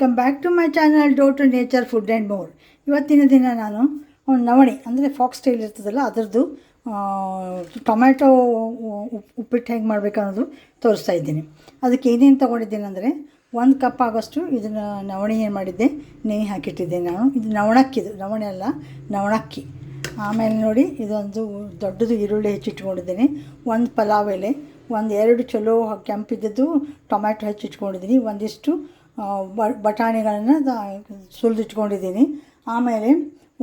Welcome back to my channel do to nature food and more ಇವತ್ತಿನ ದಿನ ನಾನು ಒಂದು ನವಣೆ, ಅಂದರೆ ಫಾಕ್ಸ್ ಸ್ಟೈಲ್ ಇರ್ತದಲ್ಲ, ಅದರದ್ದು ಟೊಮ್ಯಾಟೊ ಉಪ್ಪಿಟ್ಟು ಹೆಂಗೆ ಮಾಡಬೇಕು ಅನ್ನೋದು ತೋರಿಸ್ತಾ ಇದ್ದೀನಿ. ಅದಕ್ಕೆ ಏನೇನು ತೊಗೊಂಡಿದ್ದೀನಿ ಅಂದರೆ, ಒಂದು ಕಪ್ ಆಗೋಷ್ಟು ಇದನ್ನು ನವಣೆ ಏನು ಮಾಡಿದ್ದೆ ನೆನೆ ಹಾಕಿಟ್ಟಿದ್ದೆ ನಾನು. ಇದು ನವಣಕ್ಕಿದು ನವಣೆ ಅಲ್ಲ, ನವಣಕ್ಕಿ. ಆಮೇಲೆ ನೋಡಿ, ಇದೊಂದು ದೊಡ್ಡದು ಈರುಳ್ಳಿ ಹೆಚ್ಚಿಟ್ಕೊಂಡಿದ್ದೀನಿ. ಒಂದು ಪಲಾವ್ ಎಲೆ, ಒಂದು ಎರಡು ಚಲೋ ಕೆಂಪಿದ್ದದ್ದು ಟೊಮ್ಯಾಟೊ ಹೆಚ್ಚಿಟ್ಕೊಂಡಿದ್ದೀನಿ. ಒಂದಿಷ್ಟು ಬಟಾಣಿಗಳನ್ನು ಸುಲಿದಿಟ್ಕೊಂಡಿದ್ದೀನಿ. ಆಮೇಲೆ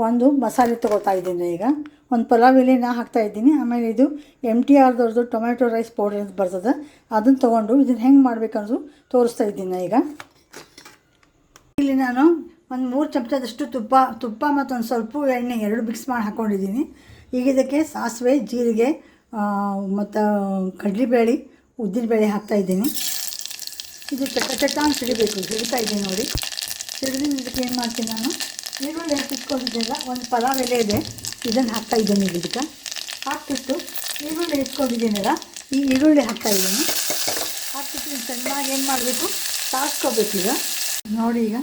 ಒಂದು ಮಸಾಲೆ ತಗೋತಾ ಇದ್ದೀನಿ ಈಗ. ಒಂದು ಪಲಾವ್ ಎಲೆನ ನಾ ಹಾಕ್ತಾ ಇದ್ದೀನಿ. ಆಮೇಲೆ ಇದು ಎಂ ಟಿ ಆರ್ದವ್ರದ್ದು ಟೊಮ್ಯಾಟೊ ರೈಸ್ ಪೌಡರ್ ಅಂತ ಬರ್ತದೆ. ಅದನ್ನು ತೊಗೊಂಡು ಇದನ್ನು ಹೆಂಗೆ ಮಾಡಬೇಕನ್ನೋದು ತೋರಿಸ್ತಾ ಇದ್ದೀನಿ ಈಗ. ಇಲ್ಲಿ ನಾನು ಒಂದು ಮೂರು ಚಮಚದಷ್ಟು ತುಪ್ಪ ತುಪ್ಪ ಮತ್ತು ಒಂದು ಸ್ವಲ್ಪ ಎಣ್ಣೆ ಎರಡು ಮಿಕ್ಸ್ ಮಾಡಿ ಹಾಕ್ಕೊಂಡಿದ್ದೀನಿ ಈಗ ಇದಕ್ಕೆ ಸಾಸಿವೆ, ಜೀರಿಗೆ ಮತ್ತು ಕಡಲೆಬೇಳೆ, ಉದ್ದಿನಬೇಳೆ ಹಾಕ್ತಾಯಿದ್ದೀನಿ ಇದು ಚಟ ಚಟ ಅಂತ ಸಿಡಿಬೇಕು ಸಿಡಿತಾ ಇದೆ ನೋಡಿ. ಸಿಡಿದು ಇದಕ್ಕೆ ಏನು ಮಾಡ್ತೀನಿ ನಾನು? ಈರುಳ್ಳಿ ಹೆಚ್ಚಿಟ್ಕೊಂಡಿದ್ದೆಲ್ಲ ಒಂದು ಪಲಾವ್ ಎಲೆ ಇದೆ. ಇದನ್ನು ಹಾಕ್ತಾ ಇದ್ದೀನಿ ಇದಕ್ಕೆ. ಹಾಕ್ಬಿಟ್ಟು ಈರುಳ್ಳಿ ಹೆಚ್ಚಿಕೊಂಡಿದ್ದೀನಲ್ಲ ಈ ಈರುಳ್ಳಿ ಹಾಕ್ತಾ ಇದ್ದೀನಿ. ಹಾಕ್ಬಿಟ್ಟು ಚೆನ್ನಾಗಿ ಏನು ಮಾಡಬೇಕು? ತಾಸ್ಕೋಬೇಕು ಈಗ. ನೋಡಿ ಈಗ,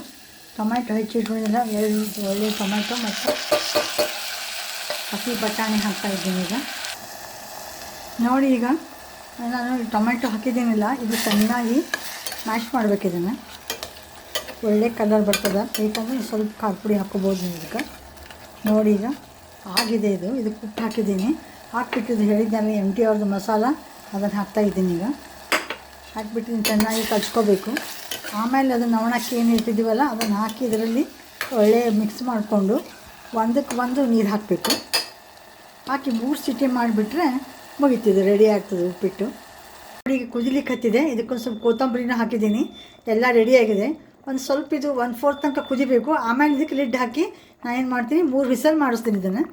ಟೊಮ್ಯಾಟೊ ಹೆಚ್ಚಿಟ್ಕೊಂಡಿಲ್ಲ ಎರಡು ಒಳ್ಳೆ ಟೊಮ್ಯಾಟೊ ಮತ್ತು ಹಸಿ ಬಟಾಣಿ ಹಾಕ್ತಾ ಇದ್ದೀನಿ ಈಗ. ನೋಡಿ ಈಗ, ನಾನು ಟೊಮೆಟೊ ಹಾಕಿದ್ದೀನಿಲ್ಲ, ಇದು ಚೆನ್ನಾಗಿ ಮ್ಯಾಶ್ ಮಾಡಬೇಕು ಇದನ್ನು ಒಳ್ಳೆ ಕಲರ್ ಬರ್ತದೆ. ಬೇಕಂದ್ರೆ ಸ್ವಲ್ಪ ಖಾರ ಪುಡಿ ಹಾಕ್ಕೋಬೋದು ನೀವು ಇದಕ್ಕೆ. ನೋಡಿ ಈಗ, ಆಗಿದೆ ಇದು. ಇದಕ್ಕೆ ಉಪ್ಪು ಹಾಕಿದ್ದೀನಿ. ಹಾಕ್ಬಿಟ್ಟು ಇದು ಹೇಳಿದ್ನಲ್ಲ ಎಂ ಟಿ ಅವ್ರದ್ದು ಮಸಾಲ. ಅದನ್ನು ಹಾಕ್ತಾ ಇದ್ದೀನಿ ಈಗ. ಹಾಕ್ಬಿಟ್ಟು ಚೆನ್ನಾಗಿ ಕಲ್ಸ್ಕೋಬೇಕು. ಆಮೇಲೆ ಅದು ಒಣಕ್ಕೆ ಏನು ಇಟ್ಟಿದ್ದೀವಲ್ಲ, ಅದನ್ನು ಹಾಕಿ ಇದರಲ್ಲಿ ಒಳ್ಳೆ ಮಿಕ್ಸ್ ಮಾಡಿಕೊಂಡು ಒಂದಕ್ಕೆ ಒಂದು ನೀರು ಹಾಕಬೇಕು. ಹಾಕಿ ಮೂರು ಸಿಟಿ ಮಾಡಿಬಿಟ್ರೆ ಮುಗೀತಿದೆ ರೆಡಿ ಆಗ್ತದೆ ಉಪ್ಪಿಟ್ಟು. ಈಗ ಕುದಿಲಿಕ್ಕೆ ಹತ್ತಿದೆ ಇದಕ್ಕೊಂದು ಸ್ವಲ್ಪ ಕೊತ್ತಂಬರಿನ ಹಾಕಿದ್ದೀನಿ. ಎಲ್ಲ ರೆಡಿಯಾಗಿದೆ ಒಂದು ಸ್ವಲ್ಪ ಇದು ಒನ್ ಫೋರ್ತ್ ತನಕ ಕುದಿಬೇಕು. ಆಮೇಲೆ ಇದಕ್ಕೆ ಲಿಡ್ ಹಾಕಿ ನಾನು ಏನು ಮಾಡ್ತೀನಿ, ಮೂರು ವಿಸಲ್ ಮಾಡಿಸ್ತೀನಿ ಇದನ್ನು.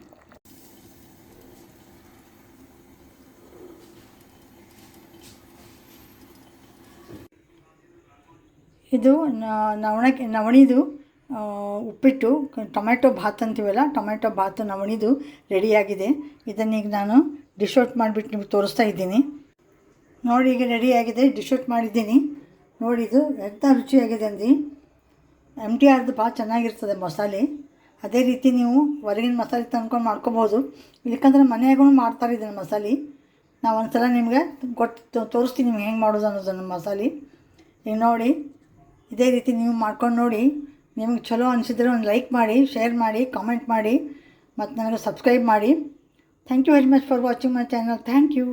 ಇದು ನವಣಕ್ಕೆ, ನವಣಿದು ಉಪ್ಪಿಟ್ಟು ಟೊಮೆಟೊ ಭಾತ್ ಅಂತೀವಲ್ಲ ಟೊಮೆಟೊ ಭಾತ್ ನವಣಿದು ರೆಡಿಯಾಗಿದೆ ಇದನ್ನೀಗ ನಾನು ಡಿಶ್ ಔಟ್ ಮಾಡಿಬಿಟ್ಟು ನಿಮ್ಗೆ ತೋರಿಸ್ತಾ ಇದ್ದೀನಿ. ನೋಡಿ, ಈಗ ರೆಡಿಯಾಗಿದೆ ಡಿಶ್ ಮಾಡಿದ್ದೀನಿ. ನೋಡಿ, ಇದು ಎಂಥ ರುಚಿಯಾಗಿದೆ ಅಂದು ಎಂ ಟಿ ಆರ್ದು ಭಾಳ ಚೆನ್ನಾಗಿರ್ತದೆ ಮಸಾಲೆ. ಅದೇ ರೀತಿ ನೀವು ಹೊರಗಿನ ಮಸಾಲೆ ತಂದ್ಕೊಂಡು ಮಾಡ್ಕೊಬೋದು. ಇಲ್ಲಕಂದ್ರೆ ಮನೆಯಾಗೂ ಮಾಡ್ತಾರೆ ಇದನ್ನು ಮಸಾಲೆ. ನಾವು ಒಂದು ಸಲ ನಿಮಗೆ ಕೊಟ್ಟು ತೋರಿಸ್ತೀನಿ ನಿಮ್ಗೆ ಹೆಂಗೆ ಮಾಡೋದು ಅನ್ನೋದನ್ನು ಮಸಾಲೆ. ಈಗ ನೋಡಿ. ಇದೇ ರೀತಿ ನೀವು ಮಾಡ್ಕೊಂಡು ನೋಡಿ. ನಿಮ್ಗೆ ಚಲೋ ಅನಿಸಿದ್ರೆ ಒಂದು ಲೈಕ್ ಮಾಡಿ ಶೇರ್ ಮಾಡಿ ಕಾಮೆಂಟ್ ಮಾಡಿ ಮತ್ತು ನನಗೆ ಸಬ್ಸ್ಕ್ರೈಬ್ ಮಾಡಿ. Thank you very much for watching my channel thank you